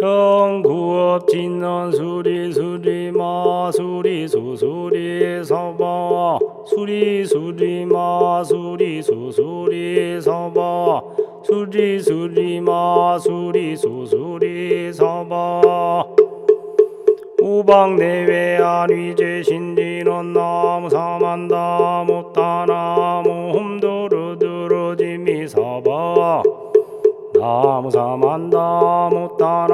정구업 진원 수리 수리 마 수리 수수리 서바 수리 수리 마 수리 수수리 서바 수리 수리 마 수리 수수리 서바 우방 내외 안위제 신진원 나무 사만다 못다나무 홈도르드러지미 사바 나무 사만다 못다나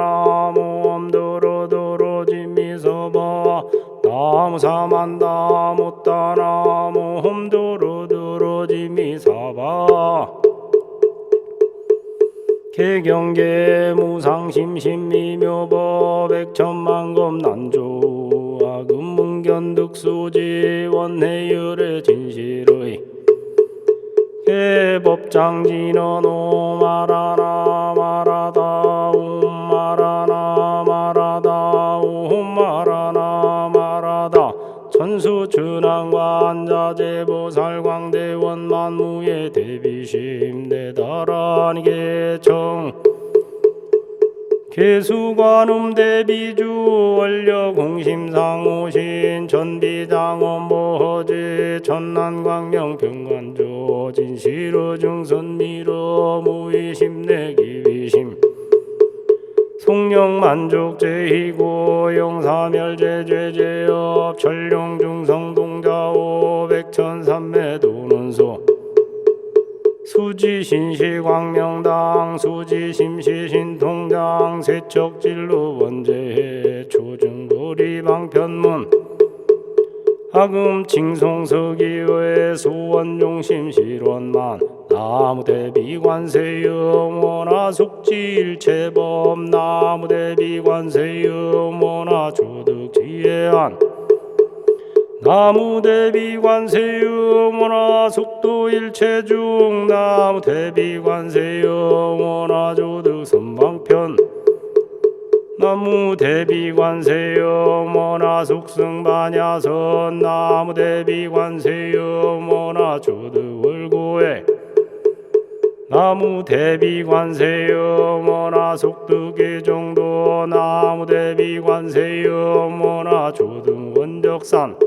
사만다 못다나무 홈도르드러지미 사바. 개경계 무상심심미묘법 백천만검 난조 아금문견득수지 원해율의 진실의 개법장진원 오마라나 마라다 천수춘왕관 자재보살광대원 만무의 대비심 대다란 계청 개수관음 대비주 원려 공심상오신 전비장원 보허제 천난광명 병관조 진실어 중선미러 무의심 내 기비심 송영만족 제이고 영사멸제죄죄업 천룡 중성 동자오 백천삼매 도는소. 수지 신시 광명당 수지 심시 신통장 세척진루 원제 초중거리 방편문. 하금 칭송서기의 소원중심 실원만 나무대비관세 영원하 숙지일체범 나무대비관세 영원하 조득지혜안 나무대비관세 영원하 속도일체중. 나무대비관세 영원하 조득선방편. 나무 대비관세 영원하 속승반야선. 나무 대비관세 영원하 조득월고에 나무 대비 관세 영원하 속득계정도 나무 대비 관세 영원하 조등원적산.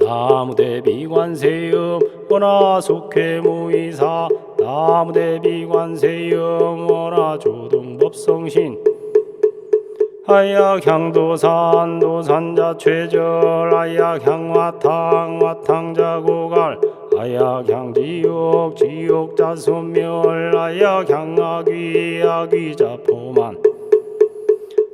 나무 대비 관세 영원하 속회무이사. 나무 대비 관세 영원하 조등 법성신. 하약 향도산 도산자 최절. 하약 향화탕 화탕자 고갈 하약향 지옥 지옥 자 소멸 하약향 악귀 악귀 자 포만.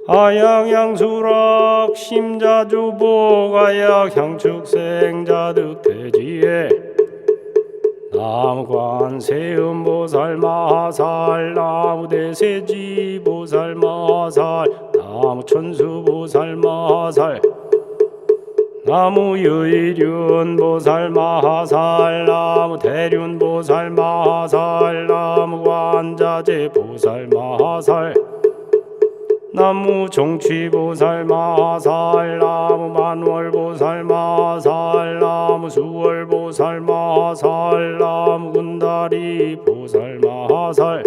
하약향 수락 심자주복 하약향 축생자 득대지혜 나무관 세음보살 마살 나무대세지 보살 마살 나무천수보살 마살 나무유일윤 보살 마살 나무 대륜 보살 마살 나무 관자재 보살 마살. 나무 종취보살 마살 나무 만월 보살 마살 나무 수월 보살 마살 나무 군다리 보살 마살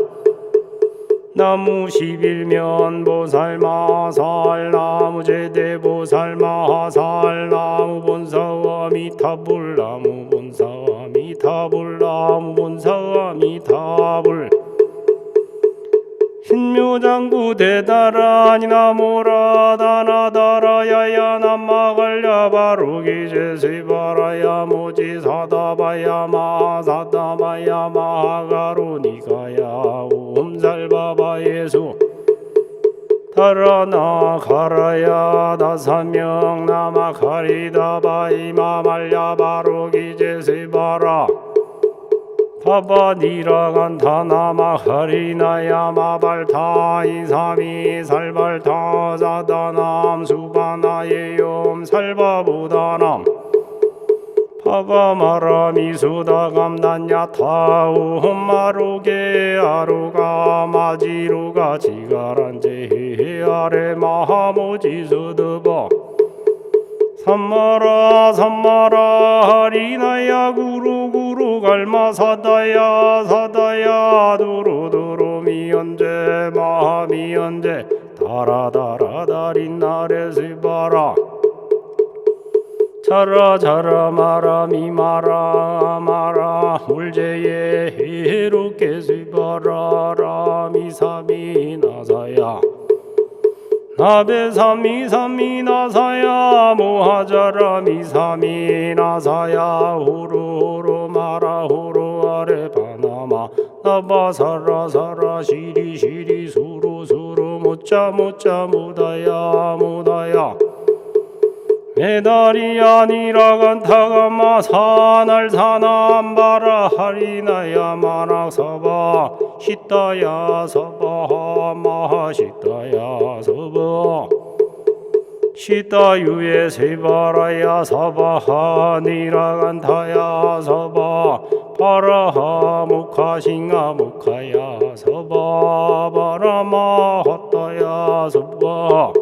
나무 십일면 보살 마살 나무 제대 보살 마살 나무 본사와 미타불 나무 본사와 미타불 나무 본사 신묘장구 대다라니 나 모라 다나다라야야 남마갈야 바루기 제세바라야 모지 사다바야 마사다바야 마가로니가야 옴살바바 예수 다라나 가라야 다사명 나마 가리다바이 마말야 바루기 제세바라 파바니라간 타나마 하리나야 마발타 이삼이 살발타 자다남 수바나예염 살바보다남 파바마라미 수다감난야 타우 홈마루게 아루가 마지루가 지가란제 아레 마하모지 서드바 삼마라 삼마라 하리나야 구루 구루 갈마 사다야 사다야 두루 두루 몸이 언제 마음이 언제 달아 달아 달인 날에 스바라. 자라 자라 마라 미마라 마라 물제에 해롭게 스바라 라 미사미 나사야 나베사미 사미 나사야 모하자라 미사미 나사야 호로호로 마라 호로 아래 바나마 나바사라 사라 시리 시리 수로 수로 못자 못자 무다야 무다야 메달이 아니라 간타가마 사날 사남바라 하리나야 마낙서바 시다야 서바 마하시다야 서바. 시다유에 세바라야 서바하 니라 간타야 서바 바라하 무카싱아 무카야 서바 바라마 헛다야 서바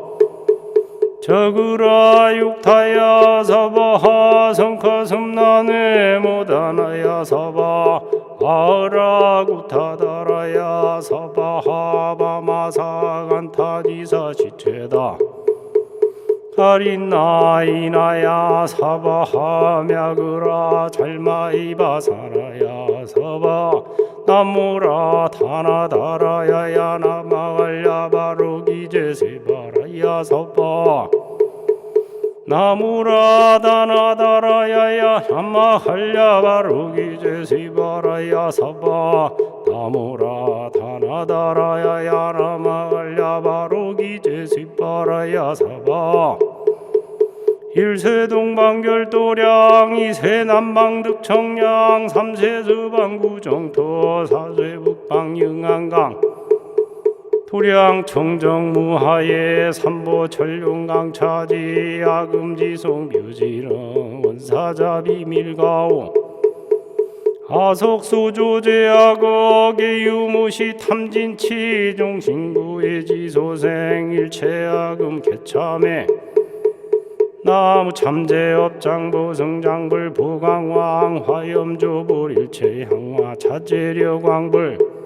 저그라 육타야 사바하 성카섬나네 모다나야 사바 아라 구타다라야 사바하 바마사 간타디사 지체다. 가린나이나야 사바하 мя그라 잘마이바 사라야 사바 나무라 타나다라야야 나마갈야 바로기제 세바라야 사바 나무라 다나다라야야 나마할야 바로기제 세바라야 사바 나무라 다나다라야야 나마갈야 바로기제 세바라야 사바 일세 동방결도량 이세 남방득청량 삼세 서방구정토 사세 북방영안강 도량 청정무하에 삼보 천룡강차지 야금지송 묘지령 원사자 비밀가오. 아석수조제하고 개유무시 탐진치 종신구의 지소생 일체야금 개참에. 나무 참제업장부 성장불 부강왕 화염조불 일체향화 차제려광불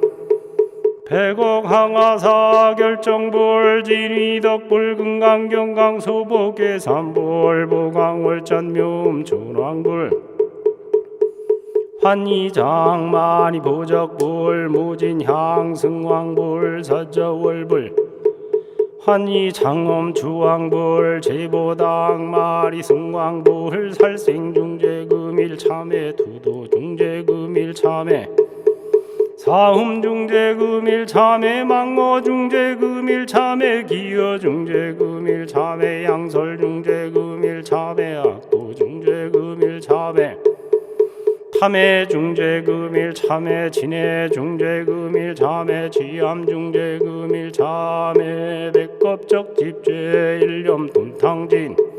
백억 항하사 결정불 진위덕불 금강경강 소복계 삼불 보강월전묘음 존왕불. 환희장만이 보적불 무진향 승왕불 서저월불. 환희 장엄 주왕불 제보당 마리 승왕불 살생중재금일 참회 두도 중재금일 참회 사음 중재금일 참회 망어 중재금일 참회 기어 중재금일 참회 양설 중재금일 참회 악도 중재금일 참회 참회 중재금일 참회 진해 중재금일 참회 지암 중재금일 참회 백겁적 집죄 일념 돈탕진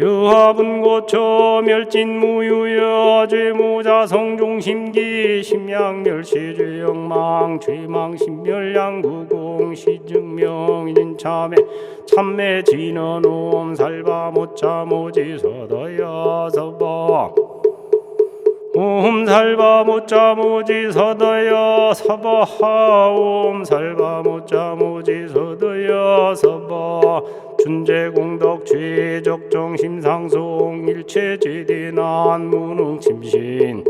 여합은 고초 멸진 무유여 죄무자 성종심기 심양 멸시 죄영망 죄망 신멸양 구공 시증명 인참회 참매 진언옴 살바 못자 모지 서더야 서바. 옴 살바 못자 모지 서더여 서바하 옴 살바 못자 모지 서더여 서바 준재공덕 죄적정 심상송 일체제대난 무능 침신.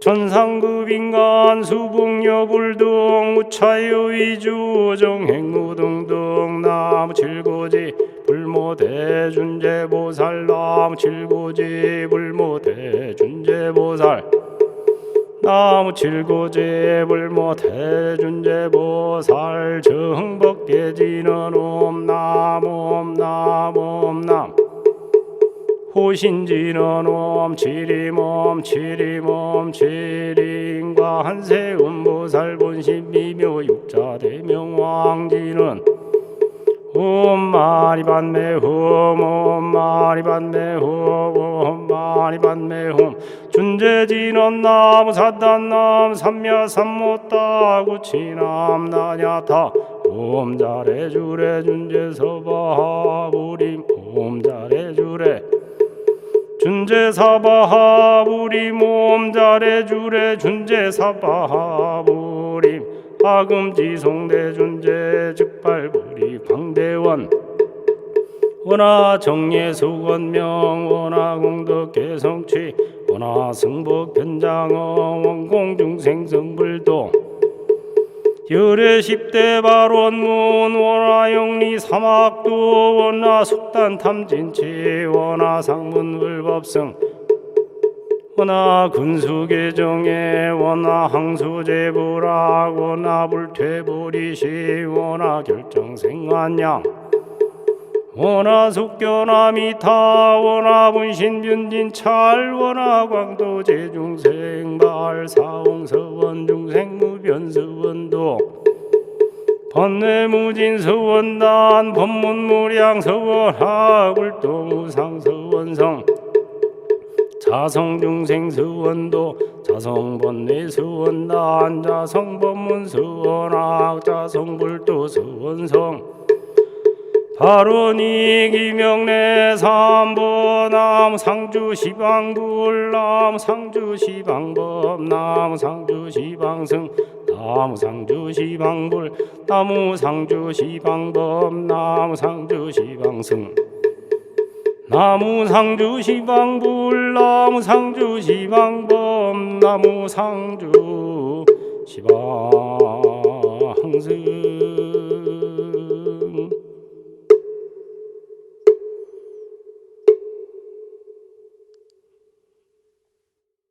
천상급 인간 수북여불등 우차여 위주 정행무 등등 나무 칠고지 불모대 준재보살 나무 칠고지 불모대 준재보살 나무 칠고지 불모대 준재보살 정법계 지는 옴나무 옴나무 옴남 호신지는 옴 치리몸 치링과 한세음보살 본신 미묘 육자 대명 왕지는 옴 마리 반매홈 옴 마리 반매홈 옴 마리 반매홈 준재진원 나무 사단남 삼야 삼모따 구치남 나냐타 옴 잘해 주래 준재서바 우림 옴 잘해 주래. 준재사바하 우리 몸 잘해 주래 준재사바하 우리 화금지송대준제 즉발부리 광대원. 원하 정예수건명 원하 공덕 개성취 원하 승복 변장어 원공중생성불도. 열애 십대 발원문 원하 영리 사막도 원하 속단 탐진치 원하 상문 불법성. 원하 근수계정에 원하 항수제불악 원하 불퇴불이시 원하 결정생환양 원하 숙견아미타 원하 분신 변진 찰 원하 광도 제중생 발 사홍서원 중생무변서원도. 번뇌무진서원단 법문무량서원 하굴도무상서원성. 자성중생서원도 자성번뇌서원단 자성법문서원학 자성불도서원성 발원이 기명내 삼보남 상주 시방불남 상주 시방법 남 상주 시방승 나무 상주 시방불 나무 상주 시방법 나무 상주 시방승. 나무 상주 시방불 나무 상주 시방법 나무 상주 시방승